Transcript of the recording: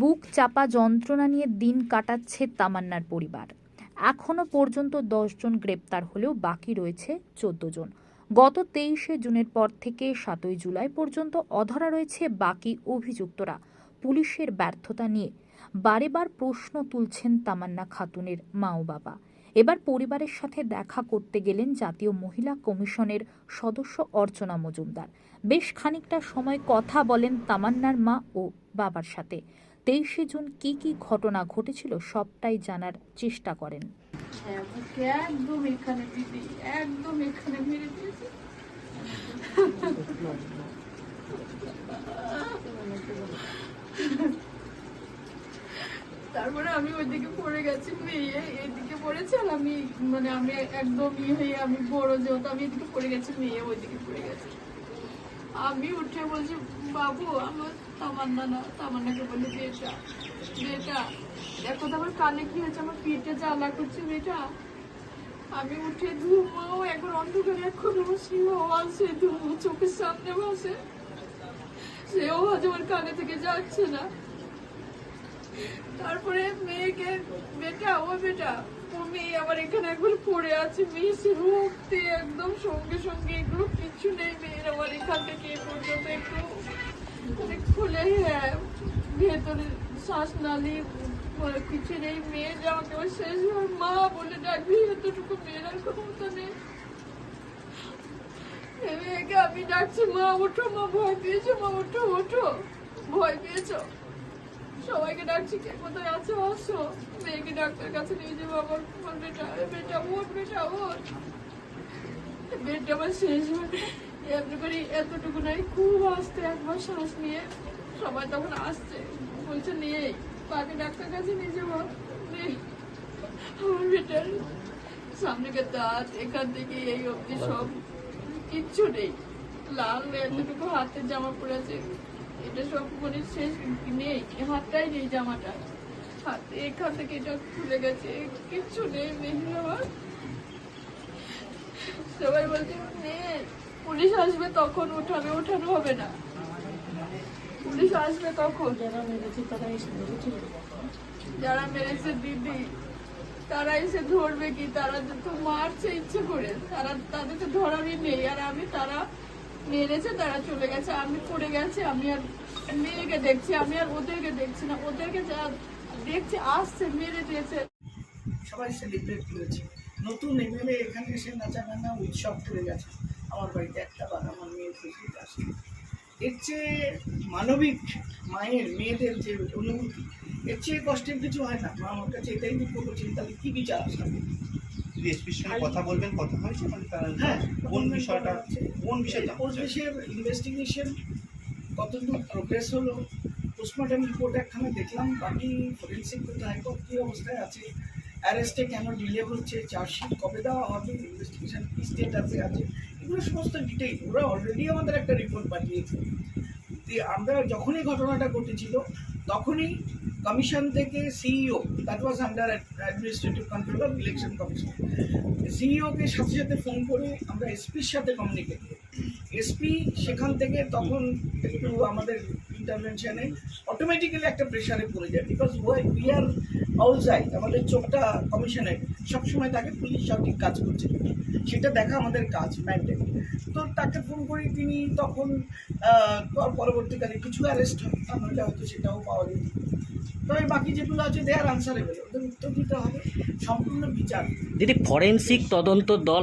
বুক চাপা যন্ত্রণা নিয়ে দিন কাটাচ্ছে তামান্নার পরিবার। এখনও পর্যন্ত জন গ্রেপ্তার হলেও বাকি রয়েছে চোদ্দ জন। গত তেইশে জুনের পর থেকে সাতই জুলাই পর্যন্ত অধরা রয়েছে বাকি অভিযুক্তরা। পুলিশের ব্যর্থতা নিয়ে বারেবার প্রশ্ন তুলছেন তামান্না খাতুনের মা ও বাবা এবার পরিবারের সাথে দেখা করতে গেলেন জাতীয় মহিলা কমিশনের সদস্য অর্চনা মজুমদার। বেশ খানিকটা সময় কথা বলেন তামান্নার মা ও বাবার সাথে। তেইশে জুন কি কি ঘটনা ঘটেছিল সবটাই জানার চেষ্টা করেন। একদম এখানে একদম এখানে দিয়েছে। তারপরে আমি ওইদিকে পড়ে গেছি মেয়ে এদিকে পড়েছে আর আমি মানে আমি একদম ইয়ে হয়ে আমি বড় যেহেতু আমি এদিকে পড়ে গেছি মেয়ে ওইদিকে পড়ে গেছে। আমি উঠে বলছি, বাবু, আমার তামান্না না, তামান্নাকে বলি বেটা বেটা তো আমার কানে কি হয়েছে, আমার পিঠে জ্বালা করছে বেটা। আমি উঠে ধুমাও এখন অন্ধকারে এখন আমার সেই আওয়াজ সে ধুমো, চোখের সামনে বসে। সে আওয়াজ আমার কানে থেকে যাচ্ছে না। তারপরে মেয়েকে, বেটা, ও বেটা ও মেয়ে আমার এখানে একবার পড়ে আছে মেয়ে সে রক্তে একদম সঙ্গে সঙ্গে এগুলো কিছু নেই মেয়ের আমার এখান থেকে এ পর্যন্ত একটু মানে খুলে হ্যাঁ ভেতরে শ্বাসনালী মানে কিছু নেই মেয়ে যে আমাকে শেষ মা বলে ডাকবি, এতটুকু মেয়ের আর ক্ষমতা নেই। মেয়েকে আমি ডাকছি, মা, ওঠো, মা, ভয় পেয়েছ, মা, ওঠো ওঠো, ভয় পেয়েছ। সবাইকে ডাকছি, কে কোথায় আছো? আসো। মেয়েকে ডাক্তার কাছে নিয়ে যাব, আমার আমার বেটা বেটা ওর বেটা ওর বেডটা আমার শেষ করে এতটুকু নাই খুব আসতে একবার শ্বাস নিয়ে সবাই তখন আসছে। বলছে নেই পাকে ডাক্তার কাছে নিয়ে যাব। আমার বেটার সামনে দাঁত, এখান থেকে এই অবধি সব কিচ্ছু নেই। লাল এতটুকু হাতে জামা পড়েছে এটা সব মানে শেষ, নেই। হাতটাই নেই জামাটা। হাতে এখান থেকে এটা খুলে গেছে। কিচ্ছু নেই মেহের আমার। সবাই বলছে মেয়ে পুলিশ আসবে তখন উঠাবে ওঠানো হবে না। পুলিশ আসবে তখন। যারা মেরেছে তারা যারা মেরেছে দিদি তারা এসে ধরবে কি? তারা তো মারছে ইচ্ছে করে। তারা তাদের তো ধরারই নেই। আর আমি তারা মেরেছে তারা চলে গেছে। আমি পড়ে গেছি আমি আর মেয়েকে দেখছি আমি আর ওদেরকে দেখছি না। ওদেরকে যা দেখছি আসছে মেরে দিয়েছে। সবাই সেলিব্রেট করেছে। নতুন এমএলএ এখানে এসে নাচা গানা উৎসব করে গেছে। আমার বাড়িতে একটা বার আমার মেয়ের খুশিতে আসে এর চেয়ে মানবিক মায়ের মেয়েদের যে অনুভূতি এর চেয়ে কষ্টের কিছু হয় না। মা আমার কাছে এটাই দুঃখ করছেন তাহলে কি বিচার যদি এসপির সঙ্গে কথা বলবেন কথা হয়েছে? মানে তারা হ্যাঁ কোন বিষয়টা কোন বিষয়টা পুলিশের ইনভেস্টিগেশন কতদূর প্রোগ্রেস হলো পোস্টমর্টম রিপোর্ট একখানে দেখলাম বাকি ফরেন্সিক কোথায় কী অবস্থায় আছে অ্যারেস্টে কেন ডিলে হচ্ছে, চার্জশিট কবে দেওয়া হবে ইনভেস্টিগেশন কি স্টেটাসে আছে, এগুলো সমস্ত ডিটেইল ওরা অলরেডি আমাদের একটা রিপোর্ট পাঠিয়েছে। আমরা যখনই ঘটনাটা ঘটেছিল, তখনই কমিশন থেকে CEO that was under administrative control of election commission সিইওকে সাথে সাথে ফোন করে আমরা এসপির সাথে কমিউনিকেট করি। এসপি সেখান থেকে তখন একটু আমাদের ইন্টারভেনশনে অটোমেটিক্যালি একটা প্রেশারে পড়ে যায়। Because why we are outside আমাদের চোখটা কমিশনের সবসময় তাকে পুলিশ সঠিক কাজ করছে। সেটা দেখা আমাদের কাজ ম্যান্ডেট তো তাকে ফোন করি, তিনি তখন পরবর্তীকালে কিছু অ্যারেস্ট হয়। তাহলে হয়তো সেটাও পাওয়া যেত। তবে বাকি যেগুলো আছে দেয়ার আনসারেবল ওদের উত্তর দিতে হবে। সম্পূর্ণ বিচার। দিদি ফরেন্সিক তদন্ত দল